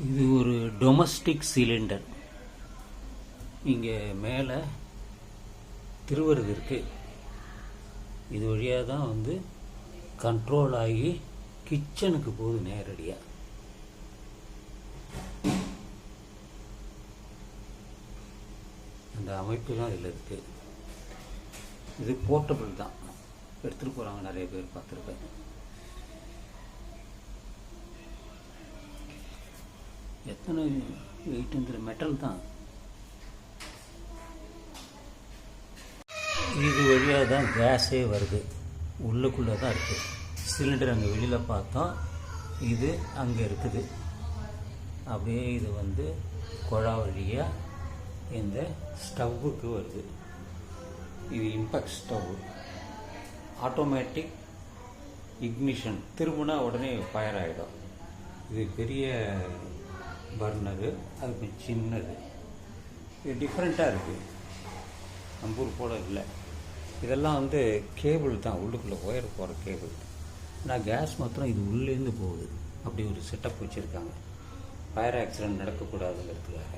இது ஒரு domestic cylinder இங்கே மேலே திருவருது இருக்குது இது வழியாக தான் வந்து கண்ட்ரோல் ஆகி கிச்சனுக்கு போகுது நேரடியாக அந்த அமைப்பு தான் இதில் இருக்குது இது போர்ட்டபிள் தான். எடுத்துகிட்டு போகிறாங்க நிறைய பேர் பார்த்துருக்கேன் எத்தனை வெயிட்டுங்கிற மெட்டல் தான். இது வழியாக தான் கேஸே வருது. உள்ளுக்குள்ளே தான் இருக்குது சிலிண்டர் அங்கே வெளியில் பார்த்தோம் இது அங்கே இருக்குது. அப்படியே இது வந்து குழா வழியாக இந்த ஸ்டவ்வுக்கு வருது. இது இம்பேக்ட் ஸ்டவ் ஆட்டோமேட்டிக் இக்னிஷன் திரும்பினா உடனே ஃபயர் ஆகிடும் இது பெரிய பர்னரு அது கொஞ்சம் சின்னது. இது டிஃப்ரெண்ட்டாக இருக்குது நம்பூர் போல இல்லை. இதெல்லாம் வந்து கேபிள் தான். உள்ளுக்குள்ளே ஒயர் போகிற கேபிள் ஆனால் கேஸ் மாத்திரம் இது உள்ளேருந்து போகுது. அப்படி ஒரு செட்டப் வச்சுருக்காங்க. Fire accident நடக்கக்கூடாதுங்கிறதுக்காக.